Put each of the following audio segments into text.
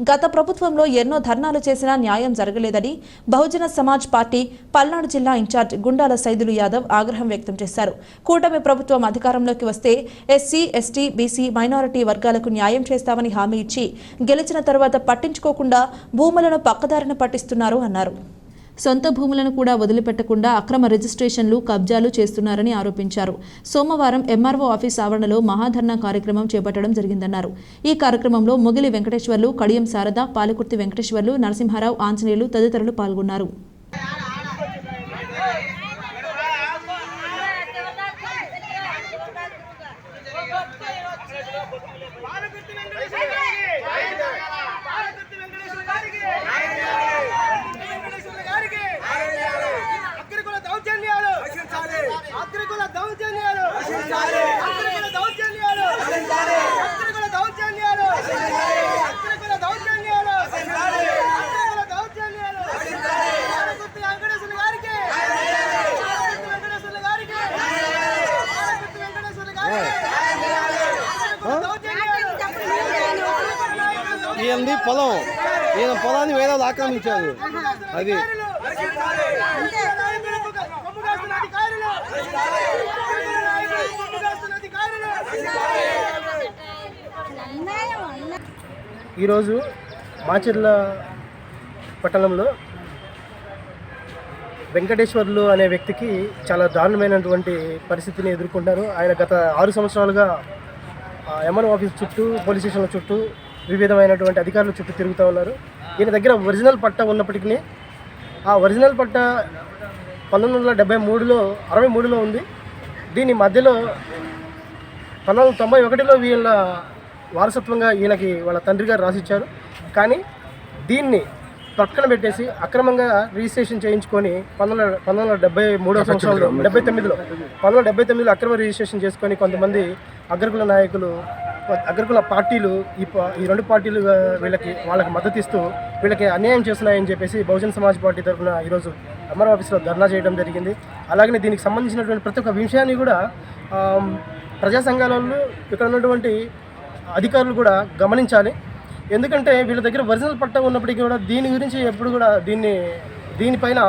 గత ప్రభుత్వంలో ఎన్నో ధర్నాలు చేసినా న్యాయం జరగలేదని బహుజన సమాజ్ పార్టీ పల్నాడు జిల్లా ఇన్ఛార్జ్ గుండాల సైదులు యాదవ్ ఆగ్రహం వ్యక్తం చేశారు. కూటమి ప్రభుత్వం అధికారంలోకి వస్తే ఎస్సీ ఎస్టీ బీసీ మైనారిటీ వర్గాలకు న్యాయం చేస్తామని హామీ ఇచ్చి గెలిచిన తర్వాత పట్టించుకోకుండా భూములను పక్కదారిన పట్టిస్తున్నారు అన్నారు. సొంత భూములను కూడా వదిలిపెట్టకుండా అక్రమ రిజిస్ట్రేషన్లు కబ్జాలు చేస్తున్నారని ఆరోపించారు. సోమవారం ఎంఆర్ఓ ఆఫీస్ ఆవరణలో మహాధర్నా కార్యక్రమం చేపట్టడం జరిగిందన్నారు. ఈ కార్యక్రమంలో మొగిలి వెంకటేశ్వర్లు కడియం శారద పాలకుర్తి వెంకటేశ్వర్లు నరసింహారావు ఆంజనేయులు తదితరులు పాల్గొన్నారు. పాలకుర్తి వెంకటేశ్వర గారికి పాలకుర్తి వెంకటేశ్వర గారికి పాలకుర్తి వెంకటేశ్వర గారికి అగ్రికుల దౌర్జన్యాలు అగ్రికుల దౌర్జన్యాలు. అగ్రికుల దౌర్జన్యాలు. అగ్రికుల దౌర్జన్యాలు. అగ్రికుల దౌర్జన్యాలు. అగ్రికుల దౌర్జన్యాలు. వెంకటేశ్వర గారికి. వెంకటేశ్వర గారికి. వెంకటేశ్వర గారికి. ఈయనది పొలం? ఈయన పొలాన్ని వేరే ఆక్రమించారు. అది. ఈరోజు మాచర్ల పట్టణంలో వెంకటేశ్వర్లు అనే వ్యక్తికి చాలా దారుణమైనటువంటి పరిస్థితిని ఎదుర్కొంటారు. ఆయన గత ఆరు సంవత్సరాలుగా ఎంఆర్ఓ ఆఫీస్ చుట్టూ పోలీస్ స్టేషన్ల చుట్టూ వివిధమైనటువంటి అధికారుల చుట్టూ తిరుగుతూ ఉన్నారు. ఈయన దగ్గర ఒరిజినల్ పట్ట ఉన్నప్పటికీ ఆ ఒరిజినల్ పట్ట పంతొమ్మిది వందల డెబ్బై మూడులో అరవై మూడులో ఉంది. దీని మధ్యలో పంతొమ్మిది వందల తొంభై ఒకటిలో వీళ్ళ వారసత్వంగా ఈయనకి వాళ్ళ తండ్రి గారు రాసిచ్చారు. కానీ దీన్ని పక్కన పెట్టేసి అక్రమంగా రిజిస్ట్రేషన్ చేయించుకొని పంతొమ్మిది పంతొమ్మిది వందల డెబ్బై మూడో సంవత్సరంలో డెబ్బై తొమ్మిదిలో పంతొమ్మిది వందల డెబ్బై తొమ్మిదిలో అక్రమ రిజిస్ట్రేషన్ చేసుకొని కొంతమంది అగ్రకుల నాయకులు అగ్రకుల పార్టీలు ఈ ఈ రెండు పార్టీలు వీళ్ళకి వాళ్ళకి మద్దతు ఇస్తూ వీళ్ళకి అన్యాయం చేస్తున్నాయని చెప్పేసి బహుజన్ సమాజ్ పార్టీ తరఫున ఈరోజు ఎంఆర్ ఆఫీస్లో ధర్నా చేయడం జరిగింది. అలాగనే దీనికి సంబంధించినటువంటి ప్రతి ఒక్క విషయాన్ని కూడా ప్రజా సంఘాల వాళ్ళు ఇక్కడ ఉన్నటువంటి అధికారులు కూడా గమనించాలి. ఎందుకంటే వీళ్ళ దగ్గర ఒరిజినల్ పట్టా ఉన్నప్పటికీ కూడా దీని గురించి ఎప్పుడు కూడా దీన్ని దీనిపైన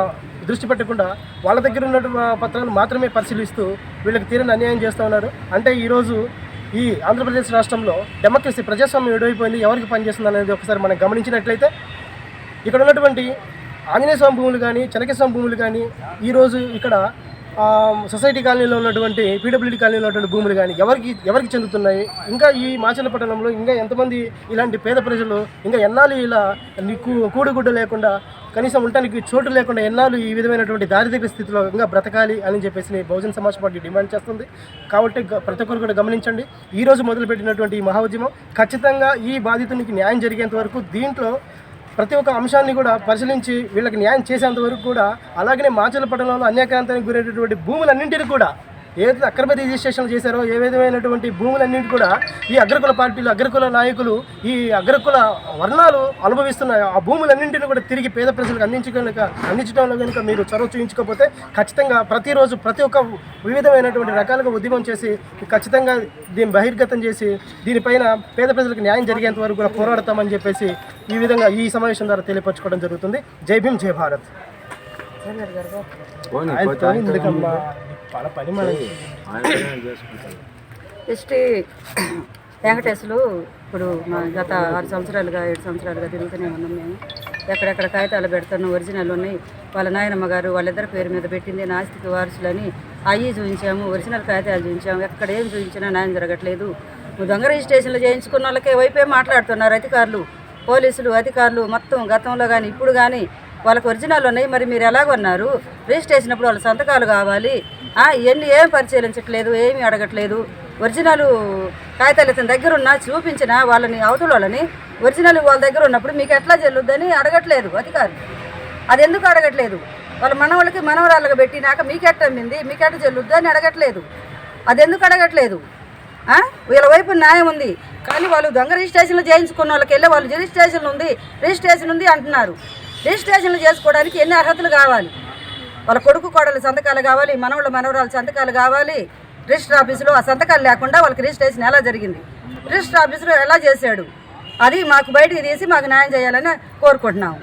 దృష్టి పెట్టకుండా వాళ్ళ దగ్గర ఉన్నటువంటి పత్రాలు మాత్రమే పరిశీలిస్తూ వీళ్ళకి తీరని అన్యాయం చేస్తూ ఉన్నారు. అంటే ఈరోజు ఈ ఆంధ్రప్రదేశ్ రాష్ట్రంలో డెమోక్రసీ ప్రజాస్వామ్యం విడైపోయింది. ఎవరికి పనిచేస్తుంది అనేది ఒకసారి మనం గమనించినట్లయితే ఇక్కడ ఉన్నటువంటి ఆంజనేయ స్వామి భూములు కానీ చెనకేశ్వామి భూములు కానీ ఈరోజు ఇక్కడ సొసైటీ కాలనీలో ఉన్నటువంటి పీడబ్ల్యూడీ కాలనీలో ఉన్నటువంటి భూములు కానీ ఎవరికి ఎవరికి చెందుతున్నాయి? ఇంకా ఈ మాచల పట్టణంలో ఇంకా ఎంతమంది ఇలాంటి పేద ప్రజలు ఇంకా ఎన్నాళ్ళు ఇలా నీకు కూడుగుడ్డ లేకుండా కనీసం ఉండటానికి చోటు లేకుండా ఎన్నాళ్ళు ఈ విధమైనటువంటి దారిద్ర్య స్థితిలో ఇంకా బ్రతకాలి అని చెప్పేసి బహుజన్ సమాజ్ పార్టీ డిమాండ్ చేస్తుంది. కాబట్టి ప్రతి ఒక్కరు కూడా గమనించండి. ఈ రోజు మొదలుపెట్టినటువంటి ఈ మహోద్యమం ఖచ్చితంగా ఈ బాధితునికి న్యాయం జరిగేంత వరకు దీంట్లో ప్రతి ఒక్క అంశాన్ని కూడా పరిశీలించి వీళ్ళకి న్యాయం చేసేంత వరకు కూడా అలాగనే మాచల పట్టణంలో అన్యాక్రాంతానికి గురైనటువంటి భూములన్నింటినీ కూడా ఏదైతే అక్రమ రిజిస్ట్రేషన్ చేశారో ఏ విధమైనటువంటి భూములన్నింటి కూడా ఈ అగ్రకుల పార్టీలు అగ్రకుల నాయకులు ఈ అగ్రకుల వర్ణాలు అనుభవిస్తున్నాయి. ఆ భూములన్నింటినీ కూడా తిరిగి పేద ప్రజలకు అందించగలక అందించడంలో కనుక మీరు చొరవ చూయించకపోతే ఖచ్చితంగా ప్రతిరోజు ప్రతి ఒక్క వివిధమైనటువంటి రకాలుగా ఉద్యమం చేసి ఖచ్చితంగా దీన్ని బహిర్గతం చేసి దీనిపైన పేద ప్రజలకు న్యాయం జరిగేంత వరకు కూడా పోరాడతామని చెప్పేసి ఈ విధంగా ఈ సమావేశం ద్వారా తెలియపరచుకోవడం జరుగుతుంది. జై భీమ్ జై భారత్. ఎస్టీ వెంకటేశ్వరు ఇప్పుడు మా గత ఆరు సంవత్సరాలుగా ఏడు సంవత్సరాలుగా తిరుగుతూనే ఉన్నాం మేము. ఎక్కడెక్కడ కాగితాలు పెడుతున్నాం ఒరిజినల్ ఉన్నాయి. వాళ్ళ నాయనమ్మ గారు వాళ్ళిద్దరి పేరు మీద పెట్టింది నాస్తిక వారసులని అయ్యి చూపించాము ఒరిజినల్ కాగితాలు చూపించాము. ఎక్కడ ఏం చూపించినా న్యాయం జరగట్లేదు. నువ్వు దొంగ రిజిస్ట్రేషన్లు చేయించుకున్న వాళ్ళకే వైపే మాట్లాడుతున్నారు అధికారులు. పోలీసులు అధికారులు మొత్తం గతంలో కానీ ఇప్పుడు కానీ వాళ్ళకి ఒరిజినల్ ఉన్నాయి. మరి మీరు ఎలాగ ఉన్నారు? అప్పుడు వాళ్ళ సంతకాలు కావాలి. ఇవన్నీ ఏం పరిశీలించట్లేదు ఏమీ అడగట్లేదు. ఒరిజినల్ కాగితాలు ఇతని దగ్గర ఉన్నా చూపించిన వాళ్ళని అవతల వాళ్ళని ఒరిజినల్ వాళ్ళ దగ్గర ఉన్నప్పుడు మీకు ఎట్లా చెల్లుద్దని అడగట్లేదు అధికారులు. అది ఎందుకు అడగట్లేదు? వాళ్ళ మనవాళ్ళకి మనవరాళ్ళకి పెట్టినాక మీకెట్ట అమ్మింది? మీకెట్ట చెల్లుద్దు అని అడగట్లేదు. అది ఎందుకు అడగట్లేదు? వీళ్ళ వైపు న్యాయం ఉంది. కానీ వాళ్ళు దొంగ రిజిస్ట్రేషన్లు చేయించుకున్న వాళ్ళకి వెళ్ళి వాళ్ళు రిజిస్ట్రేషన్ ఉంది రిజిస్ట్రేషన్ ఉంది అంటున్నారు. రిజిస్ట్రేషన్లు చేసుకోవడానికి ఎన్ని అర్హతలు కావాలి? వాళ్ళ కొడుకు కోడలు సంతకాలు కావాలి మనవాళ్ళ మనవరాలు సంతకాలు కావాలి. రిజిస్టర్ ఆఫీసులో ఆ సంతకాలు లేకుండా వాళ్ళకి రిజిస్ట్రేషన్ ఎలా జరిగింది? రిజిస్టర్ ఆఫీసులో ఎలా చేశాడు? అది మాకు బయటికి తీసి మాకు న్యాయం చేయాలని కోరుకుంటున్నాము.